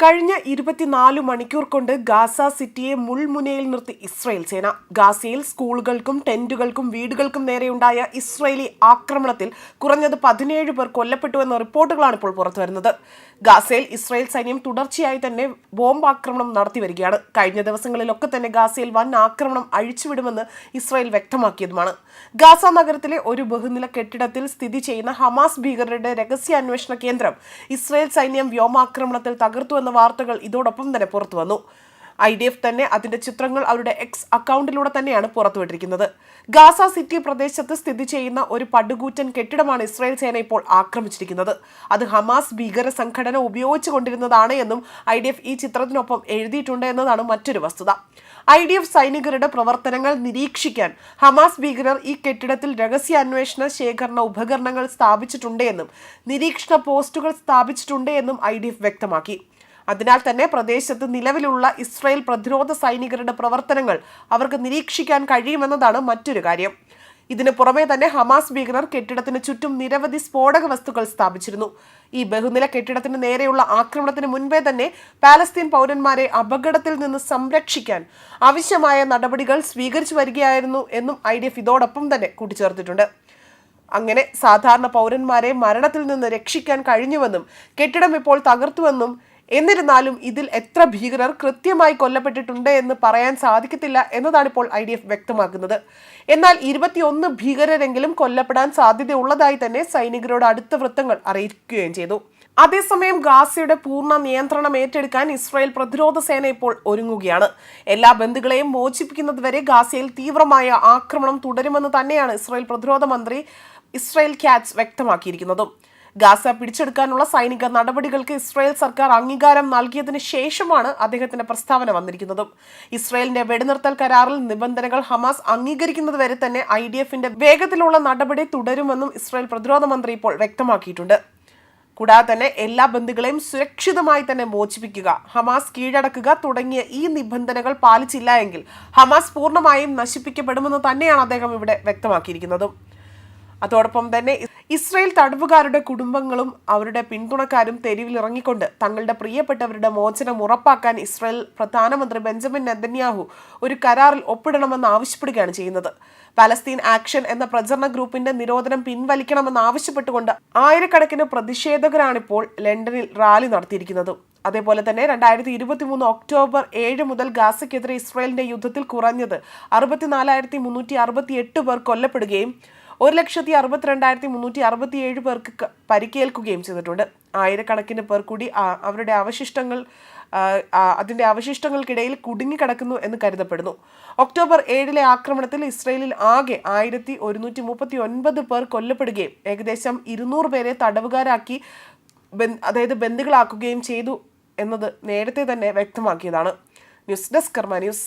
കഴിഞ്ഞ ഇരുപത്തിനാല് മണിക്കൂർ കൊണ്ട് ഗാസ സിറ്റിയെ മുൾമുനയിൽ നിർത്തി ഇസ്രയേൽ സേന. ഗാസയിൽ സ്കൂളുകൾക്കും ടെന്റുകൾക്കും വീടുകൾക്കും നേരെയുണ്ടായ ഇസ്രയേലി ആക്രമണത്തിൽ കുറഞ്ഞത് പതിനേഴ് പേർ കൊല്ലപ്പെട്ടുവെന്ന റിപ്പോർട്ടുകളാണ് ഇപ്പോൾ പുറത്തുവരുന്നത്. ഗാസയിൽ ഇസ്രയേൽ സൈന്യം തുടർച്ചയായി തന്നെ ബോംബ് ആക്രമണം നടത്തി വരികയാണ്. കഴിഞ്ഞ ദിവസങ്ങളിലൊക്കെ തന്നെ ഗാസയിൽ വൻ ആക്രമണം അഴിച്ചുവിടുമെന്ന് ഇസ്രയേൽ വ്യക്തമാക്കിയതുമാണ്. ഗാസ നഗരത്തിലെ ഒരു ബഹുനില കെട്ടിടത്തിൽ സ്ഥിതി ചെയ്യുന്ന ഹമാസ് ഭീകരരുടെ രഹസ്യാന്വേഷണ കേന്ദ്രം ഇസ്രയേൽ സൈന്യം വ്യോമാക്രമണത്തിൽ തകർത്തു എന്ന വാർത്തകൾ ഇതോടൊപ്പം തന്നെ പുറത്തു വന്നു. ഐ ഡി എഫ് തന്നെ അതിന്റെ ചിത്രങ്ങൾ അവരുടെ എക്സ് അക്കൗണ്ടിലൂടെ തന്നെയാണ് പുറത്തുവിട്ടിരിക്കുന്നത്. ഗാസ സിറ്റി പ്രദേശത്ത് സ്ഥിതി ചെയ്യുന്ന ഒരു പടുകൂറ്റൻ കെട്ടിടമാണ് ഇസ്രായേൽ സേന ഇപ്പോൾ ആക്രമിച്ചിരിക്കുന്നത്. അത് ഹമാസ് ഭീകര സംഘടന ഉപയോഗിച്ചു കൊണ്ടിരുന്നതാണ് എന്നും ഐ ഡി എഫ് ഈ ചിത്രത്തിനൊപ്പം എഴുതിയിട്ടുണ്ട് എന്നതാണ് മറ്റൊരു വസ്തുത. ഐ ഡി എഫ് സൈനികരുടെ പ്രവർത്തനങ്ങൾ നിരീക്ഷിക്കാൻ ഹമാസ് ഭീകരർ ഈ കെട്ടിടത്തിൽ രഹസ്യാന്വേഷണ ശേഖരണ ഉപകരണങ്ങൾ സ്ഥാപിച്ചിട്ടുണ്ട് എന്നും നിരീക്ഷണ പോസ്റ്റുകൾ സ്ഥാപിച്ചിട്ടുണ്ട് എന്നും ഐ ഡി എഫ് വ്യക്തമാക്കി. അതിനാൽ തന്നെ പ്രദേശത്ത് നിലവിലുള്ള ഇസ്രായേൽ പ്രതിരോധ സൈനികരുടെ പ്രവർത്തനങ്ങൾ അവർക്ക് നിരീക്ഷിക്കാൻ കഴിയുമെന്നതാണ് മറ്റൊരു കാര്യം. ഇതിനു പുറമെ തന്നെ ഹമാസ് ഭീകരർ കെട്ടിടത്തിന് ചുറ്റും നിരവധി സ്ഫോടക വസ്തുക്കൾ സ്ഥാപിച്ചിരുന്നു. ഈ ബഹുനില കെട്ടിടത്തിന് നേരെയുള്ള ആക്രമണത്തിന് മുൻപേ തന്നെ പാലസ്തീൻ പൗരന്മാരെ അപകടത്തിൽ നിന്ന് സംരക്ഷിക്കാൻ ആവശ്യമായ നടപടികൾ സ്വീകരിച്ചു വരികയായിരുന്നു എന്നും ഐ ഡി എഫ് ഇതോടൊപ്പം തന്നെ കൂട്ടിച്ചേർത്തിട്ടുണ്ട്. അങ്ങനെ സാധാരണ പൗരന്മാരെ മരണത്തിൽ നിന്ന് രക്ഷിക്കാൻ കഴിഞ്ഞുവെന്നും കെട്ടിടം ഇപ്പോൾ തകർത്തുവെന്നും എന്നിരുന്നാലും ഇതിൽ എത്ര ഭീകരർ കൃത്യമായി കൊല്ലപ്പെട്ടിട്ടുണ്ട് എന്ന് പറയാൻ സാധിക്കത്തില്ല എന്നതാണ് ഇപ്പോൾ ഐ വ്യക്തമാക്കുന്നത്. എന്നാൽ ഇരുപത്തിയൊന്ന് ഭീകരരെങ്കിലും കൊല്ലപ്പെടാൻ സാധ്യതയുള്ളതായി തന്നെ സൈനികരോട് അടുത്ത വൃത്തങ്ങൾ അറിയിക്കുകയും ചെയ്തു. അതേസമയം ഗാസയുടെ പൂർണ നിയന്ത്രണം ഏറ്റെടുക്കാൻ ഇസ്രായേൽ പ്രതിരോധ സേന ഇപ്പോൾ ഒരുങ്ങുകയാണ്. എല്ലാ ബന്ധുക്കളെയും മോചിപ്പിക്കുന്നതുവരെ ഗാസയിൽ തീവ്രമായ ആക്രമണം തുടരുമെന്ന് തന്നെയാണ് ഇസ്രായേൽ പ്രതിരോധ മന്ത്രി ഇസ്രായേൽ ക്യാറ്റ്സ് വ്യക്തമാക്കിയിരിക്കുന്നതും. ഗാസ പിടിച്ചെടുക്കാനുള്ള സൈനിക നടപടികൾക്ക് ഇസ്രായേൽ സർക്കാർ അംഗീകാരം നൽകിയതിനു ശേഷമാണ് അദ്ദേഹത്തിന്റെ പ്രസ്താവന വന്നിരിക്കുന്നത്. ഇസ്രായേലിന്റെ വെടിനിർത്തൽ കരാറിൽ നിബന്ധനകൾ ഹമാസ് അംഗീകരിക്കുന്നത് വരെ തന്നെ ഐ ഡി എഫിന്റെ വേഗത്തിലുള്ള നടപടി തുടരുമെന്നും ഇസ്രായേൽ പ്രതിരോധ മന്ത്രി ഇപ്പോൾ വ്യക്തമാക്കിയിട്ടുണ്ട്. കൂടാതെ തന്നെ എല്ലാ ബന്ധുക്കളെയും സുരക്ഷിതമായി തന്നെ മോചിപ്പിക്കുക ഹമാസ് കീഴടക്കുക തുടങ്ങിയ ഈ നിബന്ധനകൾ പാലിച്ചില്ല എങ്കിൽ ഹമാസ് പൂർണമായും നശിപ്പിക്കപ്പെടുമെന്ന് തന്നെയാണ് അദ്ദേഹം ഇവിടെ വ്യക്തമാക്കിയിരിക്കുന്നതും. അതോടൊപ്പം തന്നെ ഇസ്രയേൽ തടവുകാരുടെ കുടുംബങ്ങളും അവരുടെ പിന്തുണക്കാരും തെരുവിലിറങ്ങിക്കൊണ്ട് തങ്ങളുടെ പ്രിയപ്പെട്ടവരുടെ മോചനം ഉറപ്പാക്കാൻ ഇസ്രയേൽ പ്രധാനമന്ത്രി ബെഞ്ചമിൻ നെതന്യാഹു ഒരു കരാറിൽ ഒപ്പിടണമെന്ന് ആവശ്യപ്പെടുകയാണ് ചെയ്യുന്നത്. പലസ്തീൻ ആക്ഷൻ എന്ന പ്രചരണ ഗ്രൂപ്പിന്റെ നിരോധനം പിൻവലിക്കണമെന്ന് ആവശ്യപ്പെട്ടുകൊണ്ട് ആയിരക്കണക്കിന് പ്രതിഷേധകരാണിപ്പോൾ ലണ്ടനിൽ റാലി നടത്തിയിരിക്കുന്നത്. അതേപോലെ തന്നെ രണ്ടായിരത്തി ഇരുപത്തി മൂന്ന് ഒക്ടോബർ ഏഴ് മുതൽ ഗാസയ്ക്കെതിരെ ഇസ്രയേലിന്റെ യുദ്ധത്തിൽ കുറഞ്ഞത് അറുപത്തിനാലായിരത്തി മുന്നൂറ്റി അറുപത്തി എട്ട് പേർ കൊല്ലപ്പെടുകയും ഒരു ലക്ഷത്തി അറുപത്തിരണ്ടായിരത്തി മുന്നൂറ്റി അറുപത്തി ഏഴ് പേർക്ക് പരിക്കേൽക്കുകയും ചെയ്തിട്ടുണ്ട്. ആയിരക്കണക്കിന് പേർ കൂടി അവരുടെ അവശിഷ്ടങ്ങൾ അതിന്റെ അവശിഷ്ടങ്ങൾക്കിടയിൽ കുടുങ്ങിക്കിടക്കുന്നു എന്ന് കരുതപ്പെടുന്നു. ഒക്ടോബർ ഏഴിലെ ആക്രമണത്തിൽ ഇസ്രയേലിൽ ആകെ ആയിരത്തി ഒരുന്നൂറ്റി മുപ്പത്തി ഒൻപത് പേർ കൊല്ലപ്പെടുകയും ഏകദേശം ഇരുന്നൂറ് പേരെ തടവുകാരാക്കി അതായത് ബന്ദികളാക്കുകയും ചെയ്തു എന്നത് നേരത്തെ തന്നെ വ്യക്തമാക്കിയതാണ്. News desk Karma news.